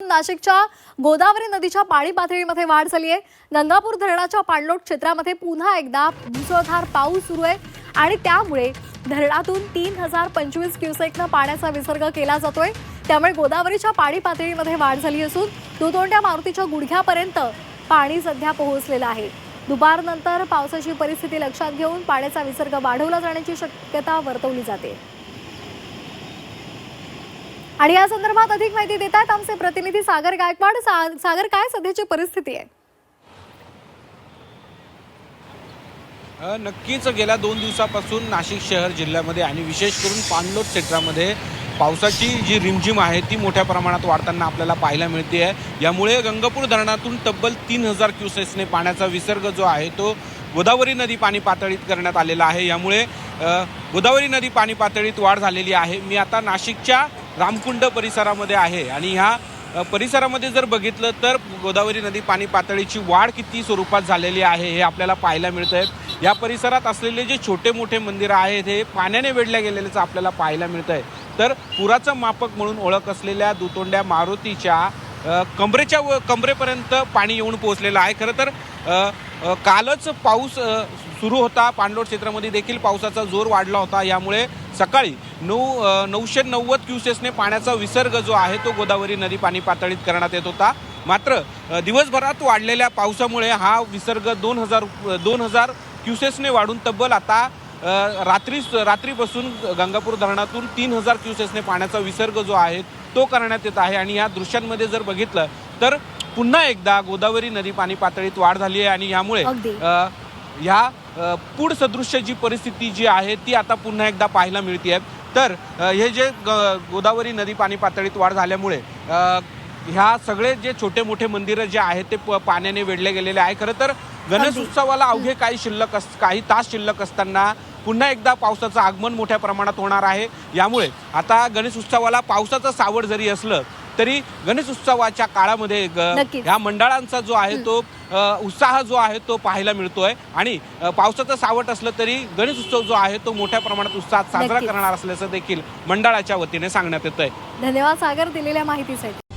नाशिकच्या गोदावरी नदीच्या पाणी पातळीमध्ये वाढ झाली आहे. गंगापूर धरणाच्या पाणलोट क्षेत्रामध्ये पुन्हा एकदा मुसळधार पाऊस सुरू आहे आणि त्यामुळे धरणातून तीन हजार पंचवीस क्युसेकनं पाण्याचा विसर्ग केला जातोय. त्यामुळे गोदावरीच्या पाणी पातळीमध्ये वाढ झाली असून दुतोंड्या मारुतीच्या गुडघ्यापर्यंत पाणी सध्या पोहोचलेलं आहे. दुपारनंतर पावसाची परिस्थिती लक्षात घेऊन पाण्याचा विसर्ग वाढवला जाण्याची शक्यता वर्तवली जाते. आणि या संदर्भात अधिक माहिती देत आहेत आमचे प्रतिनिधी सागर गायकवाड. सा- सागर काय सध्याची परिस्थिती आहे? नक्कीच गेल्या दोन दिवसापासून नाशिक शहर जिल्ह्यामध्ये आणि विशेष करून पाणलोट क्षेत्रामध्ये पावसाची जी रिमझिम आहे ती मोठ्या प्रमाणात वाढताना आपल्याला पाहायला मिळते आहे. यामुळे गंगापूर धरणातून तब्बल तीन हजार क्युसेसने पाण्याचा विसर्ग जो आहे तो गोदावरी नदी पाणी पातळीत करण्यात आलेला आहे. यामुळे गोदावरी नदी पाणी पातळीत वाढ झालेली आहे. मी आता नाशिकच्या रामकुंड परिसरामध्ये आहे. आणि ह्या परिसरामध्ये जर बघितलं तर गोदावरी नदी पाणी पातळीची वाढ किती स्वरूपात झालेली आहे हे आपल्याला पाहायला मिळत आहे या परिसरात असलेले जे छोटे मोठे मंदिरं आहेत हे पाण्याने वेढल्या गेलेल्याचं आपल्याला पाहायला मिळतं आहे तर पुराचं मापक म्हणून ओळख असलेल्या दुतोंड्या मारुतीच्या कमरेच्या व कमरेपर्यंत पाणी येऊन पोहोचलेलं आहे. खरं तर कालच पाऊस सुरू होता. पाणलोट क्षेत्रामध्ये देखील पावसाचा जोर वाढला होता. यामुळे सकाळी नऊ नऊशे नव्वद क्युसेसने पाण्याचा विसर्ग जो आहे तो गोदावरी नदी पाणी पातळीत करण्यात येत होता. मात्र दिवसभरात वाढलेल्या पावसामुळे हा विसर्ग दोन हजार दोन हजार क्युसेसने वाढून तब्बल आता रात्री रात्रीपासून गंगापूर धरणातून तीन हजार क्युसेसने पाण्याचा विसर्ग जो आहे तो करण्यात येत आहे. आणि या दृश्यांमध्ये जर बघितलं तर पुन्हा एकदा गोदावरी नदी पाणी पातळीत वाढ झाली आहे आणि यामुळे ह्या पूर सदृश्य जी परिस्थिती जी आहे ती आता पुन्हा एकदा पाहायला मिळते तर अ, हे जे ग- गोदावरी नदी पाणी पातळीत वाढ झाल्यामुळे ह्या सगळे जे छोटे मोठे मंदिरं जे आहेत ते पाण्याने वेढले गेलेले आहे. खरं तर गणेश. उत्सवाला अवघे काही शिल्लक अस काही तास शिल्लक असताना पुन्हा एकदा पावसाचं आगमन मोठ्या प्रमाणात होणार आहे. यामुळे आता गणेश उत्सवाला पावसाचं सावड जरी असलं तरी गणेश उत्सवाच्या काळामध्ये. ह्या मंडळांचा जो आहे तो उत्साह जो आहे तो पाहायला मिळतोय आणि पावसाचं सावट असलं तरी गणेश उत्सव जो आहे तो मोठ्या प्रमाणात उत्साहात साजरा. करणार असल्याचं देखील मंडळाच्या वतीने सांगण्यात येत आहे धन्यवाद सागर दिलेल्या माहितीसाठी